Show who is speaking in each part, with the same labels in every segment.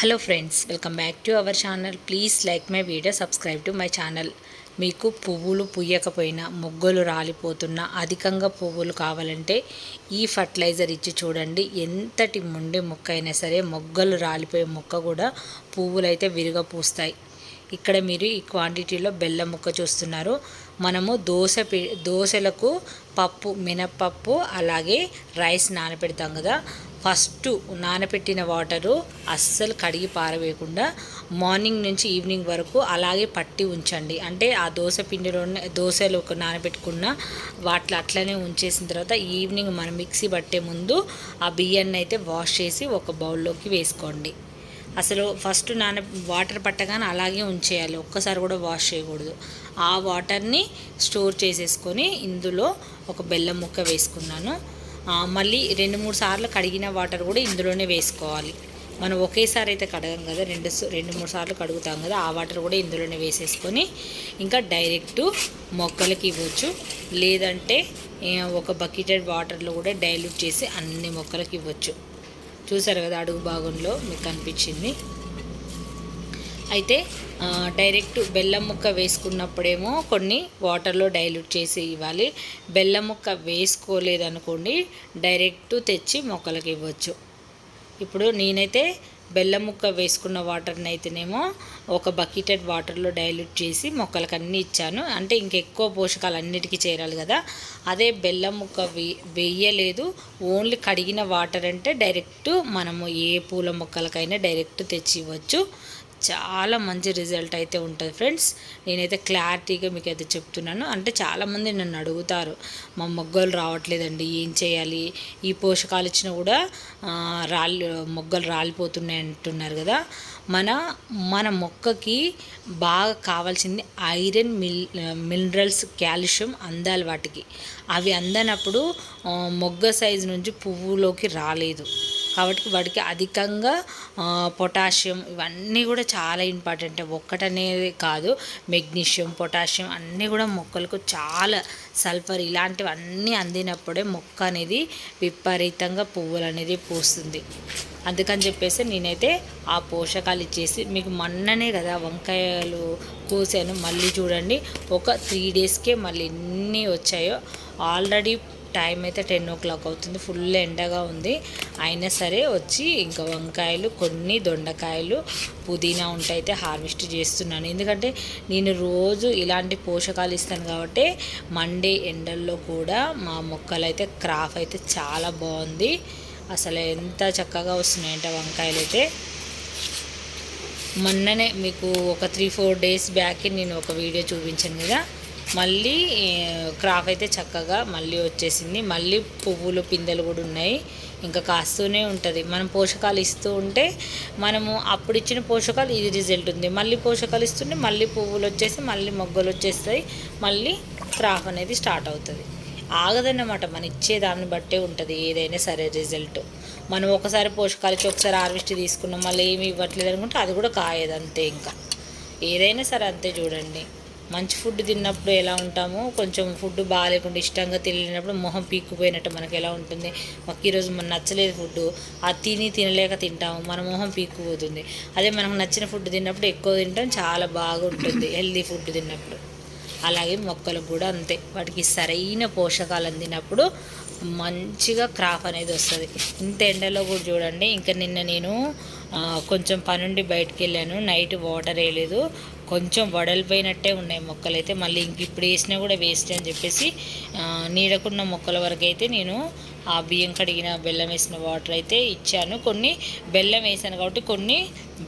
Speaker 1: Hello friends welcome back to our channel please like my video subscribe to my channel మీకు పువ్వులు పుయ్యకపోయినా మొగ్గలు రాలిపోతున్నా అధికంగా పువ్వులు కావాలంటే ఈ ఫర్టిలైజర్ ఇచ్చి చూడండి. ఎంతటి ముండి మొక్క అయినా సరే మొగ్గలు రాలిపోయే మొక్క కూడా పువ్వులు అయితే విరిగా పూస్తాయి. ఇక్కడ మీరు ఈ క్వాంటిటీలో బెల్లం ముక్క చూస్తున్నారు. మనము దోశ దోశలకు పప్పు మినప్పప్పు అలాగే రైస్ నానబెడతాం కదా. ఫస్ట్ నానబెట్టిన వాటరు అస్సలు కడిగి పారవేయకుండా మార్నింగ్ నుంచి ఈవినింగ్ వరకు అలాగే పట్టి ఉంచండి. అంటే ఆ దోశ పిండిలోనే దోశలు ఒక నానబెట్టుకున్న వాటిలో అట్లనే ఉంచేసిన తర్వాత ఈవినింగ్ మనం మిక్సీ పట్టే ముందు ఆ బియ్యాన్ని అయితే వాష్ చేసి ఒక బౌల్లోకి వేసుకోండి. అసలు ఫస్ట్ నాన వాటర్ పట్టగానే అలాగే ఉంచేయాలి. ఒక్కసారి కూడా వాష్ చేయకూడదు. ఆ వాటర్ని స్టోర్ చేసేసుకొని ఇందులో ఒక బెల్లం ముక్క వేసుకున్నాను. మళ్ళీ రెండు మూడు సార్లు కడిగిన వాటర్ కూడా ఇందులోనే వేసుకోవాలి. మనం ఒకేసారి అయితే కడగం కదా రెండు స- రెండు మూడు సార్లు కడుగుతాం కదా ఆ వాటర్ కూడా ఇందులోనే వేసేసుకొని ఇంకా డైరెక్ట్ మొక్కలకి ఇవ్వచ్చు. లేదంటే ఒక బకెటెడ్ వాటర్లో కూడా డైల్యూట్ చేసి అన్ని మొక్కలకి ఇవ్వచ్చు. చూసారు కదా అడుగు భాగంలో మీకు కనిపించింది. అయితే డైరెక్ట్ బెల్లం ముక్క వేసుకున్నప్పుడేమో కొన్ని వాటర్లో డైల్యూట్ చేసి ఇవ్వాలి. బెల్లం ముక్క వేసుకోలేదనుకోండి డైరెక్ట్ తెచ్చి మొక్కలకి ఇవ్వచ్చు. ఇప్పుడు నేనైతే బెల్లం ముక్క వేసుకున్న వాటర్ని అయితేనేమో ఒక బకెటెడ్ వాటర్లో డైల్యూట్ చేసి మొక్కలకు అన్నీ ఇచ్చాను. అంటే ఇంకెక్కువ పోషకాలు అన్నిటికీ చేరాలి కదా. అదే బెల్లం ముక్క వే వేయలేదు. ఓన్లీ కడిగిన వాటర్ అంటే డైరెక్ట్ మనము ఏ పూల మొక్కలకైనా డైరెక్ట్ తెచ్చి ఇవ్వచ్చు. చాలా మంచి రిజల్ట్ అయితే ఉంటుంది ఫ్రెండ్స్. నేనైతే క్లారిటీగా మీకు అయితే చెప్తున్నాను. అంటే చాలామంది నన్ను అడుగుతారు మా మొగ్గలు రావట్లేదండి ఏం చేయాలి? ఈ పోషకాలు ఇచ్చినా కూడా రాలి మొగ్గలు రాలిపోతున్నాయి అంటున్నారు కదా. మన మన మొక్కకి బాగా కావాల్సింది ఐరన్ మిల్ మినరల్స్ కాల్షియం అందాలి వాటికి. అవి అందనప్పుడు మొగ్గ సైజు నుంచి పువ్వులోకి రాలేదు. కాబట్టి వాటికి అధికంగా పొటాషియం ఇవన్నీ కూడా చాలా ఇంపార్టెంట్. ఒక్కటనేది కాదు మెగ్నీషియం పొటాషియం అన్నీ కూడా మొక్కలకు చాలా సల్ఫర్ ఇలాంటివన్నీ అందినప్పుడే మొక్క అనేది విపరీతంగా పువ్వులు అనేది పూస్తుంది. అందుకని చెప్పేసి నేనైతే ఆ పోషకాలు ఇచ్చేసి మీకు మొన్ననే కదా వంకాయలు కోసాను మళ్ళీ చూడండి ఒక త్రీ డేస్కే మళ్ళీ ఎన్ని వచ్చాయో ఆల్రెడీ టైం అయితే టెన్ ఓ క్లాక్ అవుతుంది. ఫుల్ ఎండగా ఉంది. అయినా సరే వచ్చి ఇంకా వంకాయలు కొన్ని దొండకాయలు పుదీనా ఉంటే అయితే హార్వెస్ట్ చేస్తున్నాను. ఎందుకంటే నేను రోజు ఇలాంటి పోషకాలు ఇస్తాను కాబట్టి మండే ఎండల్లో కూడా మా మొక్కలు అయితే క్రాఫ్ అయితే చాలా బాగుంది. అసలు ఎంత చక్కగా వస్తున్నాయంటే వంకాయలు అయితే మొన్ననే మీకు ఒక త్రీ ఫోర్ డేస్ బ్యాక్ నేను ఒక వీడియో చూపించాను కదా. మళ్ళీ క్రాప్ అయితే చక్కగా మళ్ళీ వచ్చేసింది. మళ్ళీ పువ్వులు పిందెలు కూడా ఉన్నాయి. ఇంకా కాస్తూనే ఉంటుంది. మనం పోషకాలు ఇస్తూ ఉంటే మనము అప్పుడు ఇచ్చిన పోషకాలు ఇది రిజల్ట్ ఉంది. మళ్ళీ పోషకాలు ఇస్తుంటే మళ్ళీ పువ్వులు వచ్చేసి మళ్ళీ మొగ్గలు వచ్చేస్తాయి. మళ్ళీ క్రాప్ అనేది స్టార్ట్ అవుతుంది. ఆగదన్నమాట. మనం ఇచ్చే దాన్ని బట్టే ఉంటుంది ఏదైనా సరే రిజల్ట్. మనం ఒకసారి పోషకాలు ఇచ్చి ఒకసారి హార్వెస్ట్ తీసుకున్నాం మళ్ళీ ఏమి ఇవ్వట్లేదు అనుకుంటే అది కూడా కాయదు అంతే ఇంకా. ఏదైనా సరే అంతే చూడండి. మంచి ఫుడ్ తిన్నప్పుడు ఎలా ఉంటామో కొంచెం ఫుడ్ బాగాలేకుండా ఇష్టంగా తినలేనప్పుడు మొహం పీక్కుపోయినట్టు మనకి ఎలా ఉంటుంది. మాకు ఈరోజు మనం నచ్చలేదు ఫుడ్ ఆ తిని తినలేక తింటాము మన మొహం పీక్కుపోతుంది. అదే మనకు నచ్చిన ఫుడ్ తిన్నప్పుడు ఎక్కువ తింటాం చాలా బాగుంటుంది హెల్దీ ఫుడ్ తిన్నప్పుడు. అలాగే మొక్కలకు కూడా అంతే. వాటికి సరైన పోషకాలు అందినప్పుడు మంచిగా క్రాప్ అనేది వస్తుంది. ఇంత ఎండలో కూడా చూడండి ఇంకా నిన్న నేను కొంచెం పనుండి బయటకు వెళ్ళాను. నైట్ వాటర్ వేయలేదు. కొంచెం వడలిపోయినట్టే ఉన్నాయి మొక్కలు అయితే. మళ్ళీ ఇంక ఇప్పుడు వేసినా కూడా వేస్ట్ అని చెప్పేసి నీడకున్న మొక్కల వరకు అయితే నేను ఆ బియ్యం కడిగిన బెల్లం వేసిన వాటర్ అయితే ఇచ్చాను. కొన్ని బెల్లం వేసాను కాబట్టి కొన్ని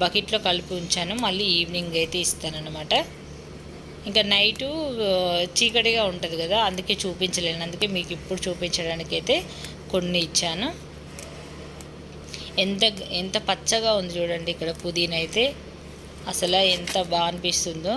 Speaker 1: బకెట్లో కలిపి ఉంచాను. మళ్ళీ ఈవినింగ్ అయితే ఇస్తాను ఇంకా నైటు చీకటిగా ఉంటుంది కదా అందుకే చూపించలేను. అందుకే మీకు ఇప్పుడు చూపించడానికి అయితే కొన్ని ఇచ్చాను. ఎంత ఎంత పచ్చగా ఉంది చూడండి ఇక్కడ పుదీనా అయితే అసలు ఎంత బాగా అనిపిస్తుందో.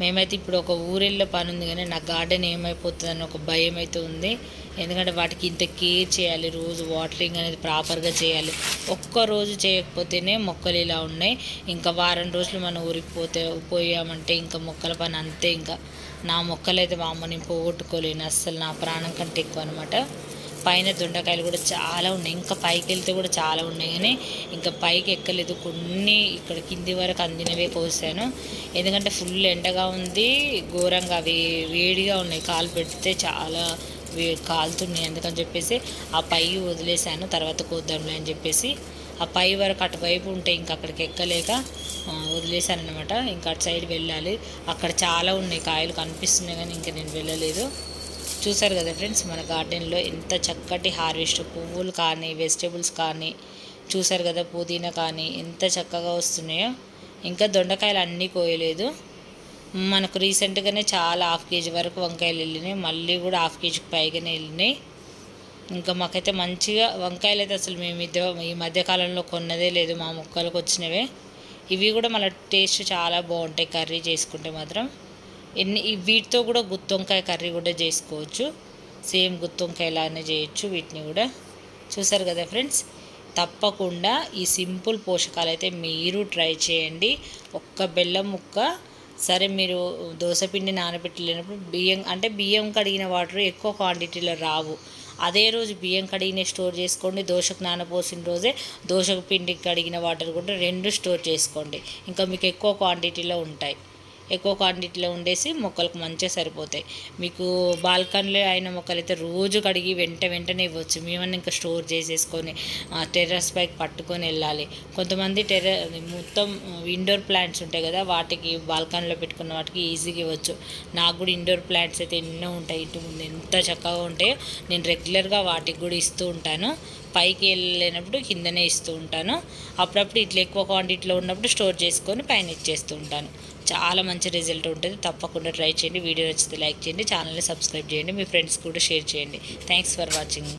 Speaker 1: మేమైతే ఇప్పుడు ఒక ఊరెళ్ళే పని ఉంది కానీ నా గార్డెన్ ఏమైపోతుందని ఒక భయం అయితే ఉంది. ఎందుకంటే వాటికి ఇంత కేర్ చేయాలి రోజు వాటరింగ్ అనేది ప్రాపర్గా చేయాలి. ఒక్క రోజు చేయకపోతేనే మొక్కలు ఇలా ఉన్నాయి. ఇంకా వారం రోజులు మనం ఊరికి పోతే పోయామంటే ఇంకా మొక్కల పని అంతే. ఇంకా నా మొక్కలైతే అయితే మా నేను పోగొట్టుకోలేను. అస్సలు నా ప్రాణం కంటే ఎక్కువ అనమాట పైన దొండకాయలు కూడా చాలా ఉన్నాయి. ఇంకా పైకి వెళ్తే కూడా చాలా ఉన్నాయి. కానీ ఇంకా పైకి ఎక్కలేదు. కొన్ని ఇక్కడ కింది వరకు అందినవే కోసాను ఎందుకంటే ఫుల్ ఎండగా ఉంది. ఘోరంగా అవి వేడిగా ఉన్నాయి. కాలు పెడితే చాలా వే కాలుతున్నాయి. అందుకని చెప్పేసి ఆ పై వదిలేశాను తర్వాత కోద్దాంలే అని చెప్పేసి ఆ పై వరకు అటువైపు ఉంటే ఇంకా అక్కడికి ఎక్కలేక వదిలేశాను అనమాట ఇంకా అటు సైడ్ వెళ్ళాలి. అక్కడ చాలా ఉన్నాయి. కాయలు కనిపిస్తున్నాయి కానీ ఇంకా నేను వెళ్ళలేదు. చూసారు కదా ఫ్రెండ్స్ మన గార్డెన్లో ఎంత చక్కటి హార్వెస్ట్ పువ్వులు కానీ వెజిటేబుల్స్ కానీ చూసారు కదా పుదీనా కానీ ఎంత చక్కగా వస్తున్నాయో. ఇంకా దొండకాయలు అన్నీ కోయలేదు. మనకు రీసెంట్గానే చాలా హాఫ్ కేజీ వరకు వంకాయలు వెళ్ళినాయి. మళ్ళీ కూడా హాఫ్ కేజీకి పైగానే వెళ్ళినాయి. ఇంకా మాకైతే మంచిగా వంకాయలు అయితే అసలు మేము ఇద్దరు ఈ మధ్యకాలంలో కొన్నదే లేదు మా మొక్కలకు వచ్చినవే. ఇవి కూడా మన టేస్ట్ చాలా బాగుంటాయి కర్రీ చేసుకుంటే మాత్రం. ఎన్ని వీటితో కూడా గుత్తొంకాయ కర్రీ కూడా చేసుకోవచ్చు. సేమ్ గుత్తొంకాయలానే చేయొచ్చు వీటిని కూడా. చూసారు కదా ఫ్రెండ్స్? తప్పకుండా ఈ సింపుల్ పోషకాలు అయితే మీరు ట్రై చేయండి. ఒక్క బెల్లం ముక్క. సరే మీరు దోశపిండి నానబెట్టలేనప్పుడు బియ్యం అంటే బియ్యం కడిగిన వాటర్ ఎక్కువ క్వాంటిటీలో రావు. అదే రోజు బియ్యం కడిగిన స్టోర్ చేసుకోండి. దోశకు నానపోసిన రోజే దోశకు పిండికి కడిగిన వాటర్ కూడా రెండు స్టోర్ చేసుకోండి. ఇంకా మీకు ఎక్కువ క్వాంటిటీలో ఉంటాయి. ఎక్కువ క్వాంటిటీలో ఉండేసి మొక్కలకు మంచిగా సరిపోతాయి. మీకు బాల్కనీలో అయిన మొక్కలు అయితే రోజు కడిగి వెంట వెంటనే ఇవ్వచ్చు. మేమన్నా ఇంకా స్టోర్ చేసేసుకొని టెర్రస్ పైకి పట్టుకొని వెళ్ళాలి. కొంతమంది టెర్ర మొత్తం ఇండోర్ ప్లాంట్స్ ఉంటాయి కదా వాటికి బాల్కనీలో పెట్టుకున్న వాటికి ఈజీగా ఇవ్వచ్చు. నాకు కూడా ఇండోర్ ప్లాంట్స్ అయితే ఎన్నో ఉంటాయి. ఇటు ముందు ఎంత చక్కగా ఉంటాయో నేను రెగ్యులర్గా వాటికి కూడా ఇస్తూ ఉంటాను. పైకి వెళ్ళలేనప్పుడు కిందనే ఇస్తూ ఉంటాను. అప్పుడప్పుడు ఇట్లా ఎక్కువ క్వాంటిటీలో ఉన్నప్పుడు స్టోర్ చేసుకొని పైన ఇచ్చేస్తూ ఉంటాను. చాలా మంచి రిజల్ట్ ఉంటుంది. తప్పకుండా ట్రై చేయండి. వీడియో నచ్చితే లైక్ చేయండి. ఛానల్ని సబ్స్క్రైబ్ చేయండి. మీ ఫ్రెండ్స్ కూడా షేర్ చేయండి. Thanks for watching